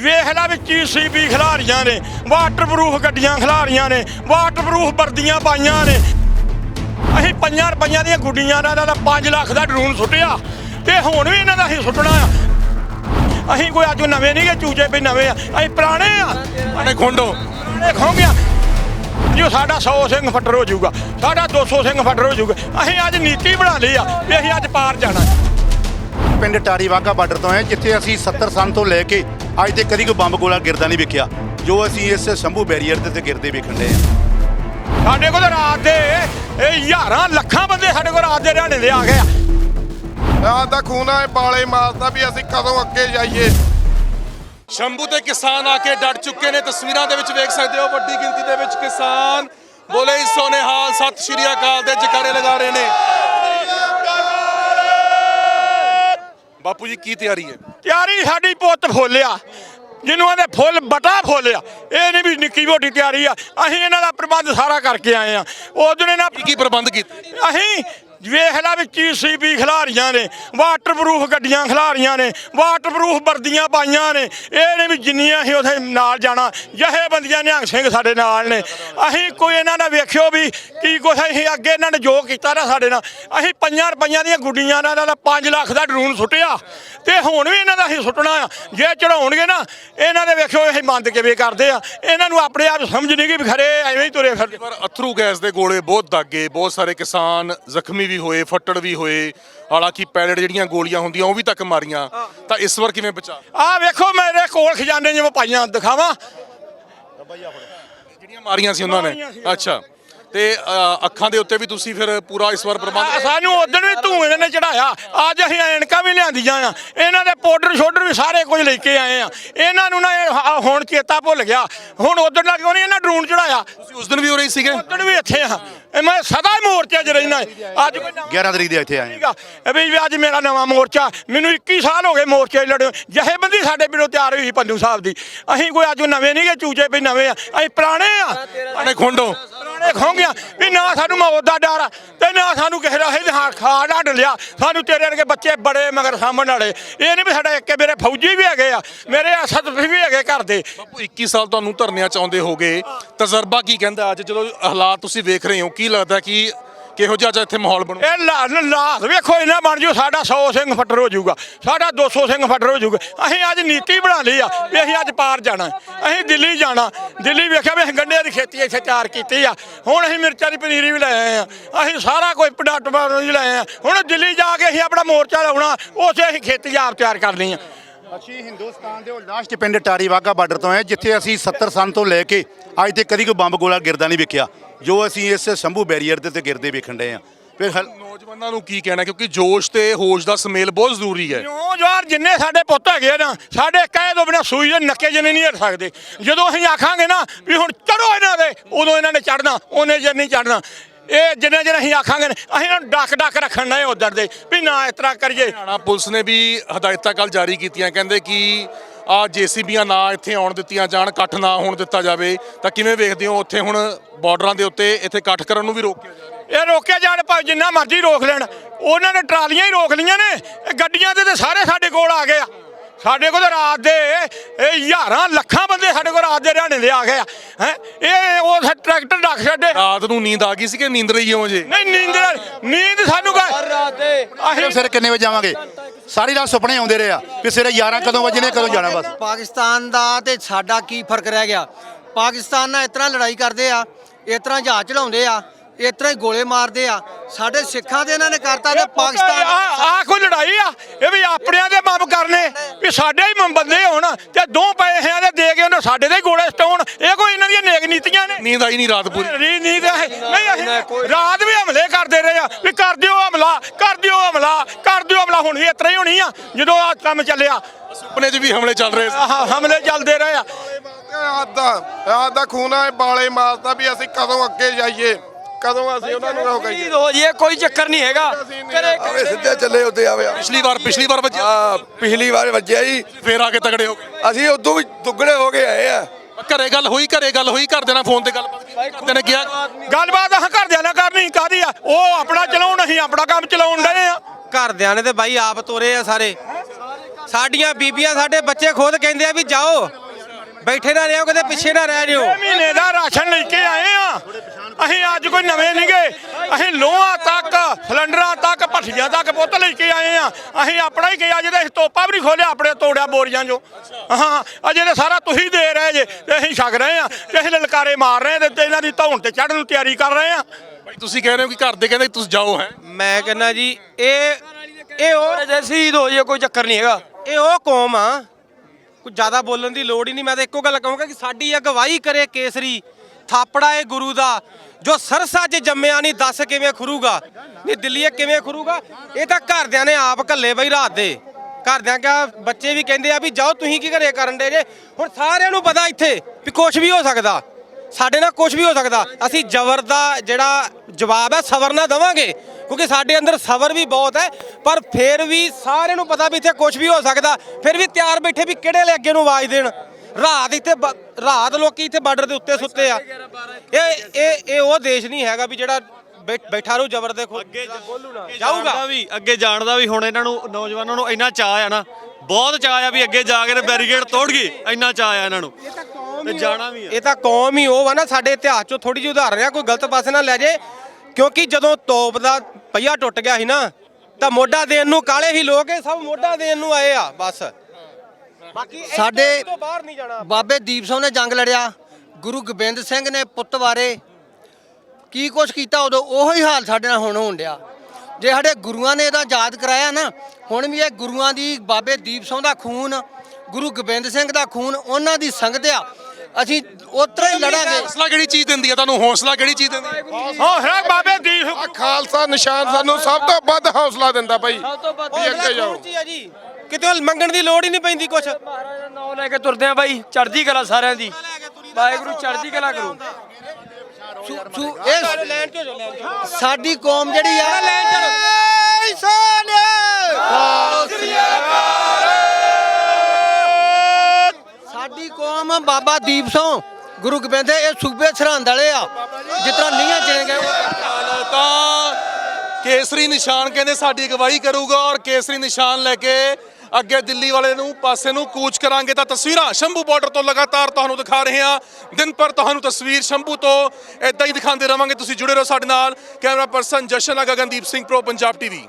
ਵੇਖ ਲੈ ਵੀ ਜੀਸੀਬੀ ਖਿਲਾਰੀਆਂ ਨੇ ਵਾਟਰਪ੍ਰੂਫ ਗੱਡੀਆਂ ਖਿਲਾਰੀਆਂ ਨੇ ਵਾਟਰਪ੍ਰੂਫ ਵਰਦੀਆਂ ਪਾਈਆਂ ਨੇ। ਅਸੀਂ ਪੰਜਾਂ ਰੁਪਈਆਂ ਦੀਆਂ ਗੁੱਡੀਆਂ ਨਾਲ ਦਾ 5 ਲੱਖ ਦਾ ਡਰੋਨ ਸੁੱਟਿਆ ਤੇ ਹੁਣ ਵੀ ਇਹਨਾਂ ਦਾ ਅਸੀਂ ਸੁੱਟਣਾ ਆ। ਅਸੀਂ ਕੋਈ ਅੱਜ ਨਵੇਂ ਨਹੀਂ ਗੇ ਚੂਚੇ ਵੀ ਨਵੇਂ ਆ ਅਸੀਂ ਪੁਰਾਣੇ ਆ। ਅਣੇ ਖੁੰਡੋ। ਪੁਰਾਣੇ ਖੋ ਗਿਆ ਜੋ ਸਾਡਾ 100 ਸਿੰਘ ਫੱਟਰ ਹੋ ਜਾਊਗਾ ਸਾਡਾ 200 ਸਿੰਘ ਫੱਟਰ ਹੋ ਜਾਊਗਾ। ਅਸੀਂ ਅੱਜ ਨੀਤੀ ਬਣਾ ਲਈ ਆ ਵੀ ਅਸੀਂ ਅੱਜ ਪਾਰ ਜਾਣਾ। ਪਿੰਡ ਟਾਰੀ ਵਾਗਾ ਬਾਰਡਰ ਤੋਂ ਹੈ ਜਿੱਥੇ ਅਸੀਂ 70 ਸਾਲ ਤੋਂ ਲੈ ਕੇ ਅੱਜ ਤੇ ਕਦੀ ਕੋਈ ਬੰਬ ਗੋਲਾ ਗਿਰਦਾ ਨਹੀਂ ਵੇਖਿਆ ਜੋ ਅਸੀਂ ਇਸ ਸ਼ੰਭੂ ਬੈਰੀਅਰ ਦੇ ਤੇ ਗਿਰਦੇ ਵੇਖਣ ਦੇ ਆ ਸਾਡੇ ਕੋਲ ਰਾਤ ਦੇ ਇਹ ਹਜ਼ਾਰਾਂ ਲੱਖਾਂ ਬੰਦੇ ਸਾਡੇ ਕੋਲ ਰਾਤ ਦੇ ਰਿਹਾਣੇ ਦੇ ਆ ਗਏ ਆ। ਆ ਤਾਂ ਖੂਨਾ ਬਾਲੇ ਮਾਰਦਾ ਵੀ ਅਸੀਂ ਕਦੋਂ ਅੱਗੇ ਜਾਈਏ। ਸ਼ੰਭੂ ਤੇ ਕਿਸਾਨ ਆ ਕੇ ਡਟ ਚੁੱਕੇ ਨੇ ਤਸਵੀਰਾਂ ਦੇ ਵਿੱਚ ਵੇਖ ਸਕਦੇ ਹੋ ਵੱਡੀ ਗਿਣਤੀ ਦੇ ਵਿੱਚ ਕਿਸਾਨ ਬੋਲੇ ਸੋਨੇ ਹਾਲ ਸਤਿ ਸ਼੍ਰੀ ਅਕਾਲ ਦੇ ਜਕਾਰੇ ਲਗਾ ਰਹੇ ਨੇ। ਬਾਪੂ ਜੀ ਕੀ ਤਿਆਰੀ ਹੈ? ਤਿਆਰੀ ਸਾਡੀ ਪੁੱਤ ਫੋਲਿਆ। ਜਿਹਨੂੰ ਆਂਦੇ ਫੁੱਲ ਬਟਾ ਫੋਲਿਆ। ਇਹ ਨਹੀਂ ਵੀ ਨਿੱਕੀ ਮੋਟੀ ਤਿਆਰੀ ਆ। ਅਸੀਂ ਇਹਨਾਂ ਦਾ ਪ੍ਰਬੰਧ ਸਾਰਾ ਕਰਕੇ ਆਏ ਆ। ਉਦੋਂ ਇਹਨਾਂ ਕੀ ਕੀ ਪ੍ਰਬੰਧ ਕੀਤੇ? ਅਸੀਂ ਵੇਖ ਲੈ ਵੀ ਜੀਸੀਬੀ ਖਿਲਾਰੀਆਂ ਨੇ ਵਾਟਰਪ੍ਰੂਫ ਗੱਡੀਆਂ ਖਿਲਾਰੀਆਂ ਨੇ ਵਾਟਰਪ੍ਰੂਫ ਵਰਦੀਆਂ ਪਾਈਆਂ ਨੇ, ਇਹ ਨੇ ਵੀ ਜਿੰਨੀਆਂ ਅਸੀਂ ਉਥੇ ਨਾਲ ਜਾਣਾ ਜਹੇ ਬੰਦੀਆਂ ਨਿਹੰਗ ਸਿੰਘ ਸਾਡੇ ਨਾਲ ਨੇ। ਅਸੀਂ ਕੋਈ ਇਹਨਾਂ ਦਾ ਵੇਖਿਓ ਵੀ ਕੀ ਕੁਛ ਅਸੀਂ ਅੱਗੇ ਇਹਨਾਂ ਨੇ ਜੋ ਕੀਤਾ ਨਾ ਸਾਡੇ ਨਾਲ, ਅਸੀਂ ਪੰਜਾਂ ਰੁਪਈਆਂ ਦੀਆਂ ਗੁੱਡੀਆਂ ਨਾਲ ਇਹਨਾਂ ਦਾ 5 ਲੱਖ ਦਾ ਡਰੂਨ ਸੁੱਟਿਆ। ਤੇ ਹੁਣ ਵੀ ਇਹਨਾਂ ਦਾ ਅਸੀਂ ਸੁੱਟਣਾ ਆ। ਜੇ ਚੜਾਉਣਗੇ ਨਾ ਇਹਨਾਂ ਦੇ ਵੇਖਿਓ ਇਹ ਬੰਦ ਕਿਵੇਂ ਕਰਦੇ ਆ। ਇਹਨਾਂ ਨੂੰ ਆਪਣੇ ਆਪ ਸਮਝ ਨਹੀਂ ਗਈ ਵੀ ਖਰੇ ਐਵੇਂ ਹੀ ਤੁਰੇ ਫਿਰਦੇ। ਪਰ ਅਥਰੂ ਗੈਸ ਦੇ ਗੋਲੇ ਬਹੁਤ ਦਾਗੇ ਬਹੁਤ ਸਾਰੇ ਕਿਸਾਨ ਜ਼ਖਮੀ ਵੀ ਹੋਏ ਫੱਟੜ ਵੀ ਹੋਏ। ਹਾਲਾਂਕਿ ਪੈਲਟ ਜਿਹੜੀਆਂ ਗੋਲੀਆਂ ਹੁੰਦੀਆਂ ਉਹ ਵੀ ਤੱਕ ਮਾਰੀਆਂ। ਤਾਂ ਇਸ ਵਾਰ ਕਿਵੇਂ ਬਚਾ? ਆਹ ਵੇਖੋ ਮੇਰੇ ਕੋਲ ਖਜ਼ਾਨੇ ਜਿਵੇਂ ਪਾਈਆਂ ਦਿਖਾਵਾਂ। ਜਿਹੜੀਆਂ ਮਾਰੀਆਂ ਸੀ ਉਹਨਾਂ ਨੇ। ਅੱਛਾ। ਤੇ ਅੱਖਾਂ ਦੇ ਉੱਤੇ ਵੀ ਤੁਸੀਂ ਫਿਰ ਪੂਰਾ ਇਸ ਵਾਰ ਪ੍ਰਬੰਧ ਸਾਨੂੰ ਉਦੋਂ ਵੀ ਧੂਏ ਨੇ ਚੜਾਇਆ ਅੱਜ ਅਸੀਂ ਐਨਕਾਂ ਵੀ ਲਿਆਂਦੀਆਂ ਆ। ਇਹਨਾਂ ਦੇ ਪਾਊਡਰ ਸ਼ੋਡਰ ਵੀ ਸਾਰੇ ਕੁਝ ਲੈ ਕੇ ਆਏ ਆ। ਇਹਨਾਂ ਨੂੰ ਨਾ ਹੁਣ ਚੇਤਾ ਭੁੱਲ ਗਿਆ। ਹੁਣ ਉਦੋਂ ਲੱਗ ਕਿਉਂ ਨਹੀਂ ਇਹਨਾਂ ਡਰੋਨ ਚੜਾਇਆ ਤੁਸੀਂ ਉਸ ਦਿਨ ਵੀ ਹੋ ਰਹੀ ਸੀਗੇ? ਉਦੋਂ ਵੀ ਇੱਥੇ ਆ। ਇਹ ਮੈਂ ਸਦਾ ਹੀ ਮੋਰਚੇ 'ਚ ਰਹਿਣਾ ਅੱਜ ਕੋਈ ਨਵਾਂ 11 ਤਰੀਕ ਦੇ ਇੱਥੇ ਆਏ ਠੀਕ ਆ। ਇਹ ਵੀ ਅੱਜ ਮੇਰਾ ਨਵਾਂ ਮੋਰਚਾ। ਮੈਨੂੰ 21 ਸਾਲ ਹੋ ਗਏ ਮੋਰਚੇ 'ਚ ਲੜੇ ਜਹੇਬੰਦੀ ਸਾਡੇ ਬਿਰੋ ਤਿਆਰ ਹੋਈ ਸੀ ਪੰਨੂ ਸਾਹਿਬ ਦੀ। ਅਸੀਂ ਕੋਈ ਅੱਜ ਨਵੇਂ ਨਹੀਂ ਗੇ ਚੂਚੇ ਵੀ ਨਵੇਂ ਆ। ਅਸੀਂ ਪੁਰਾਣੇ ਆ। ਅਣੇ ਖੁੰਡੋ ਪੁਰਾਣੇ ਖੋ ਵੀ ਨਾ ਸਾਨੂੰ ਮੌਤ ਦਾ ਡਰ ਆ, ਤੇ ਨਾ ਸਾਨੂੰ ਕਿਸੇ ਦਾ ਇਹ ਹਾਂ ਖਾ ਢੱਡ ਲਿਆ। ਸਾਨੂੰ ਤੇਰੇ ਵਰਗੇ ਬੱਚੇ ਬੜੇ ਮਗਰ ਸਾਹਮਣ ਵਾਲੇ। ਇਹ ਨਹੀਂ ਵੀ ਸਾਡਾ ਇੱਕ ਮੇਰੇ ਫੌਜੀ ਵੀ ਹੈਗੇ ਆ ਮੇਰੇ ਅਸਦ ਵੀ ਹੈਗੇ ਘਰ ਦੇ। ਬਾਪੂ 21 ਸਾਲ ਤੁਹਾਨੂੰ ਧਰਨਿਆਂ ਚਾਹੁੰਦੇ ਆਉਂਦੇ ਹੋਗੇ। ਤਜਰਬਾ ਕੀ ਕਹਿੰਦਾ ਅੱਜ? ਜਦੋਂ ਹਾਲਾਤ ਤੁਸੀਂ ਵੇਖ ਰਹੇ ਹੋ ਕੀ ਲੱਗਦਾ ਕਿ ਕਿਹੋ ਜਿਹਾ ਅੱਜ ਇੱਥੇ ਮਾਹੌਲ ਬਣੂ? ਇਹ ਲਾ ਲਾ ਵੇਖੋ ਇਹਨਾਂ ਬਣ ਜੂ ਸਾਡਾ 100 ਸਿੰਘ ਫੱਟਰ ਹੋ ਜਾਊਗਾ ਸਾਡਾ 200 ਸਿੰਘ ਫੱਟਰ ਹੋ ਜਾਊਗਾ। ਅਸੀਂ ਅੱਜ ਨੀਤੀ ਬਣਾ ਲਈ ਆ ਵੀ ਅਸੀਂ ਅੱਜ ਪਾਰ ਜਾਣਾ। ਅਸੀਂ ਦਿੱਲੀ ਜਾਣਾ। ਦਿੱਲੀ ਵੇਖਿਆ ਵੀ ਅਸੀਂ ਗੰਢਿਆਂ ਦੀ ਖੇਤੀ ਇੱਥੇ ਤਿਆਰ ਕੀਤੀ ਆ। ਹੁਣ ਅਸੀਂ ਮਿਰਚਾਂ ਦੀ ਪਨੀਰੀ ਵੀ ਲੈ ਆਏ ਆ। ਅਸੀਂ ਸਾਰਾ ਕੋਈ ਪ੍ਰੋਡਕਟ ਵੀ ਲੈ ਆਏ ਆ। ਹੁਣ ਦਿੱਲੀ ਜਾ ਕੇ ਅਸੀਂ ਆਪਣਾ ਮੋਰਚਾ ਲਾਉਣਾ ਉੱਥੇ ਅਸੀਂ ਖੇਤੀ ਆਪ ਤਿਆਰ ਕਰਨੀ ਆ। ਅਸੀਂ ਹਿੰਦੁਸਤਾਨ ਦੇ ਉਹ ਲਾਸਟ ਪਿੰਡ ਟਾਰੀ ਵਾਗਾ ਬਾਰਡਰ ਤੋਂ ਹੈ ਜਿੱਥੇ ਅਸੀਂ 70 ਸਾਲ ਤੋਂ ਲੈ ਕੇ ਅੱਜ ਤੇ ਕਦੀ ਕੋਈ ਬੰਬ ਗੋਲਾ ਗਿਰਦਾ ਨਹੀਂ ਵੇਖਿਆ। ਜੋ ਅਸੀਂ ਇਸ ਸ਼ੰਭੂ ਬੈਰੀਅਰ ਦੇ ਤੇ ਗਿਰਦੇ ਵੇਖਣ ਦੇ ਆ ਫਿਰ ਹਲ- ਨੌਜਵਾਨਾਂ ਨੂੰ ਕੀ ਕਹਿਣਾ ਕਿਉਂਕਿ ਜੋਸ਼ ਤੇ ਹੋਸ਼ ਦਾ ਸਮੇਲ ਬਹੁਤ ਜ਼ਰੂਰੀ ਹੈ। ਨੌਜਵਾਨ ਜਿੰਨੇ ਸਾਡੇ ਪੁੱਤ ਹੈਗੇ ਆ ਨਾ ਸਾਡੇ ਕਹਿ ਤੋਂ ਬਿਨਾ ਸੂਈ ਦੇ ਨੱਕੇ ਜਿੰਨੇ ਨਹੀਂ ਹਟ ਸਕਦੇ। ਜਦੋਂ ਅਸੀਂ ਆਖਾਂਗੇ ਨਾ ਵੀ ਹੁਣ ਚੜੋ ਇਹਨਾਂ ਦੇ ਉਦੋਂ ਇਹਨਾਂ ਨੇ ਚੜਨਾ ਉਹਨੇ ਜੇ ਨਹੀਂ ਚੜਨਾ ਇਹ ਜਿੰਨੇ ਜਿੰਨੇ ਅਸੀਂ ਆਖਾਂਗੇ ਨਾ, ਅਸੀਂ ਇਹਨਾਂ ਨੂੰ ਡੱਕ ਡੱਕ ਰੱਖਣ ਨੇ ਉਧਰ ਦੇ ਵੀ ਨਾ ਇਸ ਤਰ੍ਹਾਂ ਕਰੀਏ। ਹਰਿਆਣਾ ਪੁਲਿਸ ਨੇ ਵੀ ਹਦਾਇਤਾਂ ਕੱਲ ਜਾਰੀ ਕੀਤੀਆਂ ਕਹਿੰਦੇ ਕਿ ਆ ਜੀਸੀਬੀਆਂ ਨਾ ਇੱਥੇ ਆਉਣ ਦਿੱਤੀਆਂ ਜਾਣ ਇਕੱਠ ਨਾ ਹੋਣ ਦਿੱਤਾ ਜਾਵੇ ਤਾਂ ਕਿਵੇਂ ਵੇਖਦੇ ਹੋ ਉੱਥੇ ਹੁਣ ਬਾਰਡਰਾਂ ਦੇ ਉੱਤੇ ਇੱਥੇ ਇਕੱਠ ਕਰਨ ਨੂੰ ਵੀ ਰੋਕਿਆ ਜਾ ਰਿਹਾ? ਇਹ ਰੋਕਿਆ ਜਾਣ ਭਾਵੇਂ ਜਿੰਨਾ ਮਰਜ਼ੀ ਰੋਕ ਲੈਣ ਉਹਨਾਂ ਨੇ ਟਰਾਲੀਆਂ ਹੀ ਰੋਕ ਲਈਆਂ ਨੇ ਇਹ ਗੱਡੀਆਂ ਦੇ ਤੇ ਸਾਰੇ ਸਾਡੇ ਕੋਲ ਆ ਗਏ ਆ। ਸਾਡੇ ਕੋਲ ਰਾਤ ਦੇ ਇਹ ਹਜ਼ਾਰਾਂ ਲੱਖਾਂ ਬੰਦੇ ਸਾਡੇ ਕੋਲ ਰਾਤ ਦੇ ਰਿਹਾਣੇ ਦੇ ਆ ਗਏ ਆ। ਹੈ? ਇਹ ਉਹ ਟਰੈਕਟਰ ਡੱਕ ਛੱਡੇ। ਰਾਤ ਨੂੰ ਨੀਂਦ ਆ ਗਈ ਸੀ ਕਿ ਨੀਂਦ ਰਹੀ ਹੋ ਜੇ? ਨਹੀਂ ਨੀਂਦ ਨੀਂਦ ਸਾਨੂੰ ਕਾ ਫਿਰ ਸਵੇਰੇ ਕਿੰਨੇ ਵਜੇ ਜਾਵਾਂਗੇ? ਸਾਰੀ ਰਾਤ ਸੁਪਨੇ ਆਉਂਦੇ ਰਹੇ ਆ ਕਿ ਸਵੇਰੇ 11 ਕਦੋਂ ਵਜੇ ਨੇ ਕਦੋਂ ਜਾਣਾ ਬਸ। ਪਾਕਿਸਤਾਨ ਦਾ ਤੇ ਸਾਡਾ ਕੀ ਫ਼ਰਕ ਰਹਿ ਗਿਆ? ਪਾਕਿਸਤਾਨ ਨਾਲ ਇਤਨਾ ਲੜਾਈ ਕਰਦੇ ਆ ਇਤਨਾ ਜਹਾਜ਼ ਚਲਾਉਂਦੇ ਆ ਇਤਨਾ ਹੀ ਗੋਲੇ ਮਾਰਦੇ ਆ। ਸਾਡੇ ਸਿੱਖਾਂ ਦੇ ਇਹਨਾਂ ਨੇ ਕਰਤਾ ਤੇ ਪਾਕਿਸਤਾਨ ਆ ਕੋਈ ਲੜਾਈ ਆ। ਇਹ ਵੀ ਆਪਣਿਆਂ ਦੇ ਬੰਬ ਕਰਨੇ ਵੀ ਸਾਡੇ ਹੀ ਬੰਦੇ ਹੋਣ ਤੇ ਦੋ ਪੈਸਿਆਂ ਦੇ ਦੇ ਕੇ ਉਹਨੇ ਸਾਡੇ ਦੇ ਗੋਲੇ ਸਟਾਉਣ। ਇਹ ਕੋਈ ਇਹਨਾਂ ਦੀਆਂ ਨੇਕ ਨੀਤੀਆਂ ਨੇ? ਨੀਂਦ ਆਈ ਨਹੀਂ ਰਾਤ ਪੂਰੀ। ਰੀ ਨੀਂਦ ਹੈ ਨਹੀਂ ਅਸੀਂ ਰਾਤ ਵੀ ਹਮਲੇ ਕਰਦੇ ਰਹੇ ਆ ਵੀ ਕਰ ਦਿਓ ਹਮਲਾ ਕਰ ਦਿਓ ਹਮਲਾ ਕਰ ਦਿਓ ਹਮਲਾ। ਹੁਣ ਵੀ ਇਤਰਾ ਹੀ ਹੋਣੀ ਆ ਜਦੋਂ ਆ ਕੰਮ ਚੱਲਿਆ। ਸੁਪਨੇ 'ਚ ਵੀ ਹਮਲੇ ਚੱਲ ਰਹੇ ਸੀ। ਹਮਲੇ ਚੱਲਦੇ ਰਹੇ ਆ। ਆਦਾ ਆਦਾ ਖੂਨਾ ਇਹ ਬਾਲੇ ਮਾਰਦਾ ਵੀ ਅਸੀਂ ਕਦੋਂ ਅੱਗੇ ਜਾਈਏ। ਕਦੋਂ ਅਸੀਂ ਉਹਨਾਂ ਨੂੰ ਰੋਕਾਈਏ ਹੋ ਜੇ ਕੋਈ ਚੱਕਰ ਨਹੀਂ ਹੈਗਾ। ਕਰੇ ਆਵੇ ਸਿੱਧੇ ਚੱਲੇ ਉੱਤੇ ਆਵੇ ਪਿਛਲੀ ਵਾਰ ਪਿਛਲੀ ਵਾਰ ਵੱਜਿਆ? ਆ ਪਿਛਲੀ ਵਾਰ ਵੱਜਿਆ ਜੀ। ਫੇਰ ਆ ਕੇ ਤਗੜੇ ਹੋ ਗਏ। ਅਸੀਂ ਉਦੋਂ ਵੀ ਦੁੱਗਣੇ ਹੋ ਕੇ ਆਏ ਆ। ਘਰੇ ਗੱਲ ਹੋਈ ਘਰੇ ਗੱਲ ਹੋਈ ਘਰਦਿਆਂ ਨਾਲ ਫੋਨ ਤੇ ਗੱਲਬਾਤ ਕੀਤੀ। ਘਰਦਿਆਂ ਨੇ ਕਿਹਾ ਗੱਲਬਾਤ ਆਹ ਘਰਦਿਆਂ ਨਾਲ ਕਰਨੀ ਕਾਦੀ ਆ? ਉਹ ਆਪਣਾ ਚਲਾਉਣ ਅਸੀਂ ਆਪਣਾ ਕੰਮ ਚਲਾਉਣ ਡਏ ਆ। ਘਰਦਿਆਂ ਨੇ ਤੇ ਬਾਈ ਆਪ ਤੋਰੇ ਆ ਸਾਰੇ। ਸਾਡੀਆਂ ਬੀਬੀਆਂ ਸਾਡੇ ਬੱਚੇ ਖੁਦ ਕਹਿੰਦੇ ਆ ਵੀ ਜਾਓ। ਬੈਠੇ ਨਾ ਰਹੋ ਕਿਤੇ ਪਿੱਛੇ ਨਾ ਰਹਿ ਜਿਓ ਮਹੀਨੇ ਦਾ ਰਾਸ਼ਨ ਲੈ ਕੇ ਆਏ ਆ। ਅਸੀਂ ਅੱਜ ਕੋਈ ਨਵੇਂ ਨਹੀਂ ਗਏ। ਅਸੀਂ ਲੋਹਾਂ ਤੱਕ ਸਿਲੰਡਰਾਂ ਤੱਕ ਭੱਠੀਆਂ ਤੱਕ ਪੁੱਤ ਲੈ ਕੇ ਆਏ ਆ। ਅਸੀਂ ਆਪਣਾ ਹੀ ਗਿਆ ਜਿਹਦੇ ਅਸੀਂ ਤੋਪਾ ਵੀ ਨਹੀਂ ਖੋਲਿਆ ਆਪਣੇ ਤੋੜਿਆ ਬੋਰੀਆਂ ਚੋਂ। ਹਾਂ ਅਜੇ ਤੇ ਸਾਰਾ ਤੁਸੀਂ ਦੇ ਰਹੇ ਜੇ ਤੇ ਅਸੀਂ ਛਕ ਰਹੇ ਆ। ਤੇ ਅਸੀਂ ਲਲਕਾਰੇ ਮਾਰ ਰਹੇ ਤੇ ਇਹਨਾਂ ਦੀ ਧੌਣ ਤੇ ਚੜ੍ਹਨ ਨੂੰ ਤਿਆਰੀ ਕਰ ਰਹੇ ਆ। ਭਾਈ ਤੁਸੀਂ ਕਹਿ ਰਹੇ ਹੋ ਕਿ ਘਰ ਦੇ ਕਹਿੰਦੇ ਤੁਸੀਂ ਜਾਓ ਹੈ। ਮੈਂ ਕਹਿੰਦਾ ਜੀ ਇਹ ਇਹ ਉਹ ਜੇ ਸ਼ਹੀਦ ਹੋ ਜੇ ਕੋਈ ਚੱਕਰ ਨਹੀਂ ਹੈਗਾ। ਇਹ ਉਹ ਕੌਮ ਆ। ਕੁਝ ਜ਼ਿਆਦਾ ਬੋਲਣ ਦੀ ਲੋੜ ਹੀ ਨਹੀਂ। ਮੈਂ ਤਾਂ ਇੱਕੋ ਗੱਲ ਕਹੂੰਗਾ ਕਿ ਸਾਡੀ ਅਗਵਾਈ ਕਰੇ ਕੇਸਰੀ। ਥਾਪੜਾ ਏ ਗੁਰੂ ਦਾ, ਜੋ ਸਰਸਾ 'ਚ ਜੰਮਿਆ ਨਹੀਂ, ਦੱਸ ਕਿਵੇਂ ਖੁਰੂਗਾ? ਨਹੀਂ ਦਿੱਲੀ ਕਿਵੇਂ ਖੁਰੂਗਾ? ਇਹ ਤਾਂ ਘਰਦਿਆਂ ਨੇ ਆਪ ਘੱਲੇ ਬਈ ਰਾਤ ਦੇ। ਘਰਦਿਆਂ ਕਿਹਾ, ਬੱਚੇ ਵੀ ਕਹਿੰਦੇ ਆ ਵੀ ਜਾਓ, ਤੁਸੀਂ ਕੀ ਘਰੇ ਕਰਨ ਦੇ ਜੇ? ਹੁਣ ਸਾਰਿਆਂ ਨੂੰ ਪਤਾ ਇੱਥੇ ਵੀ ਕੁਝ ਵੀ ਹੋ ਸਕਦਾ। ਸਾਡੇ ਨਾਲ ਕੁਝ ਵੀ ਹੋ ਸਕਦਾ। ਅਸੀਂ ਜ਼ਬਰ ਦਾ ਜਿਹੜਾ ਜਵਾਬ ਹੈ ਸਬਰ ਨਾਲ ਦਵਾਂਗੇ ਕਿਉਂਕਿ ਸਾਡੇ ਅੰਦਰ ਸਬਰ ਵੀ ਬਹੁਤ ਹੈ ਪਰ ਫਿਰ ਵੀ ਸਾਰਿਆਂ ਨੂੰ ਪਤਾ ਵੀ ਇੱਥੇ ਕੁਝ ਵੀ ਹੋ ਸਕਦਾ। ਫਿਰ ਵੀ ਤਿਆਰ ਬੈਠੇ ਵੀ ਕਿਹੜੇ ਲੈ ਅੱਗੇ ਨੂੰ ਆਵਾਜ਼ ਦੇਣ। ਰਾਤ ਇੱਥੇ ਰਾਤ ਲੋਕੀ ਇੱਥੇ ਬਾਰਡਰ ਦੇ ਉੱਤੇ ਸੁੱਤੇ ਆ। ਇਹ ਇਹ ਇਹ ਉਹ ਦੇਸ਼ ਨਹੀਂ ਹੈਗਾ ਵੀ ਜਿਹੜਾ ਬੈਠਾ ਰਹੂ ਜ਼ਬਰ ਦੇ ਖੁਦ ਬੋਲੂ ਨਾ। ਜਾਊਗਾ। ਵੀ ਅੱਗੇ ਜਾਣ ਦਾ ਵੀ ਹੁਣ ਇਹਨਾਂ ਨੂੰ ਨੌਜਵਾਨਾਂ ਨੂੰ ਇੰਨਾ ਚਾਹ ਆ ਨਾ। ਬਹੁਤ ਚਾਹ ਆ ਵੀ ਅੱਗੇ ਜਾ ਕੇ ਤੇ ਬੈਰੀਕੇਡ ਤੋੜ ਗਈ। ਇੰਨਾ ਚਾਹ ਆ ਇਹਨਾਂ ਨੂੰ। ਤੇ ਜਾਣਾ ਵੀ ਆ। ਇਹ ਤਾਂ ਕੌਮ ਹੀ ਉਹ ਵਾ ਨਾ ਸਾਡੇ ਇਤਿਹਾਸ ਚੋਂ ਥੋੜੀ ਜਿਹੀ ਉਦਾਹਰਨ ਆ ਕੋਈ ਗਲਤ ਪਾਸੇ ਨਾ ਲੈ ਜੇ ਕਿਉਂਕਿ ਜਦੋਂ ਤੋਪ ਦਾ ਪਹੀਆ ਟੁੱਟ ਗਿਆ ਸੀ ਨਾ ਤਾਂ ਮੋਢਾ ਦੇਣ ਨੂੰ ਕਾਲੇ ਹੀ ਲੋਕ ਇਹ ਸਭ ਮੋਢਾ ਦੇਣ ਨੂੰ ਆਏ ਆ ਬਸ। ਬਾਕੀ ਸਾਡੇ ਤੋਂ ਬਾਹਰ ਨਹੀਂ ਜਾਣਾ। ਬਾਬੇ ਦੀਪ ਸਿੰਘ ਨੇ ਜੰਗ ਲੜਿਆ ਗੁਰੂ ਗੋਬਿੰਦ ਸਿੰਘ ਨੇ ਪੁੱਤ ਕੀ ਕੁਛ ਕੀਤਾ ਉਦੋਂ ਉਹੀ ਹਾਲ ਸਾਡੇ ਨਾਲ ਹੁਣ ਹੋਣ ਡਿਆ। ਜੇ ਸਾਡੇ ਗੁਰੂਆਂ ਨੇ ਇਹਦਾ ਯਾਦ ਕਰਾਇਆ ਨਾ ਹੁਣ ਵੀ ਇਹ ਗੁਰੂਆਂ ਦੀ ਬਾਬੇ ਦੀਪ ਸਿੰਘ ਦਾ ਖੂਨ ਗੁਰੂ ਗੋਬਿੰਦ ਸਿੰਘ ਦਾ ਖੂਨ ਉਹਨਾਂ ਦੀ ਸੰਗਤ ਆ। ਅਸੀਂ ਉਤਰਾ ਹੀ ਲੜਾਂਗੇ। ਹੌਸਲਾ ਕਿਹੜੀ ਚੀਜ਼ ਦਿੰਦੀ ਹੈ ਤੁਹਾਨੂੰ ਹੌਸਲਾ ਕਿਹੜੀ ਚੀਜ਼ ਦਿੰਦੀ ਹੈ ਹੌਸਲਾ ਬਾਬੇ ਦੀਪ ਆ ਖਾਲਸਾ ਨਿਸ਼ਾਨ ਸਾਨੂੰ ਸਭ ਤੋਂ ਵੱਧ ਹੌਸਲਾ ਦਿੰਦਾ ਭਾਈ। ਵੀ ਅੱਗੇ ਜਾਓ। ਜੀ ਆ ਜੀ? ਕਿਤੇ ਮੰਗਣ ਦੀ ਲੋੜ ਹੀ ਨਹੀਂ ਪੈਂਦੀ ਕੁਛ। ਮਹਾਰਾਜ ਦਾ ਨਾਮ ਲੈ ਕੇ ਤੁਰਦੇ ਆ ਬਾਈ ਚੜ੍ਹਦੀ ਕਲਾ ਸਾਰਿਆਂ ਦੀ। ਵਾਹਿਗੁਰੂ ਚੜ੍ਹਦੀ ਕਲਾ ਕਰੂ। ਸੂ- ਇਹ ਲੈਣ ਚੋ ਸਾਡੀ ਕੌਮ ਜਿਹੜੀ ਆ ਕੌਮ ਬਾਬਾ ਦੀਪ ਸਿੰਘ। ਗੁਰੂ ਗੋਬਿੰਦ ਇਹ ਸੂਬੇ ਸਰਹੰਦ ਵਾਲੇ ਆ। ਜਿਸ ਤਰ੍ਹਾਂ ਨੀਹਾਂ ਚਿਣੇ ਗਏ ਤਾਂ ਕੇਸਰੀ ਨਿਸ਼ਾਨ ਕਹਿੰਦੇ ਸਾਡੀ ਅਗਵਾਈ ਕਰੂਗਾ ਔਰ ਕੇਸਰੀ ਨਿਸ਼ਾਨ ਲੈ ਕੇ ਅੱਗੇ ਦਿੱਲੀ ਵਾਲੇ ਨੂੰ ਪਾਸੇ ਨੂੰ ਕੂਚ ਕਰਾਂਗੇ ਤਾਂ ਤਸਵੀਰਾਂ ਸ਼ੰਭੂ ਬਾਰਡਰ ਤੋਂ ਲਗਾਤਾਰ ਤੁਹਾਨੂੰ ਦਿਖਾ ਰਹੇ ਹਾਂ। ਦਿਨ ਪਰ ਤੁਹਾਨੂੰ ਤਸਵੀਰ ਸ਼ੰਭੂ ਤੋਂ ਇਦਾਂ ਹੀ ਦਿਖਾਉਂਦੇ ਰਵਾਂਗੇ। ਤੁਸੀਂ ਜੁੜੇ ਰਹੋ ਸਾਡੇ ਨਾਲ। Camera person Jashan Gagandeep Singh, pro Punjab TV.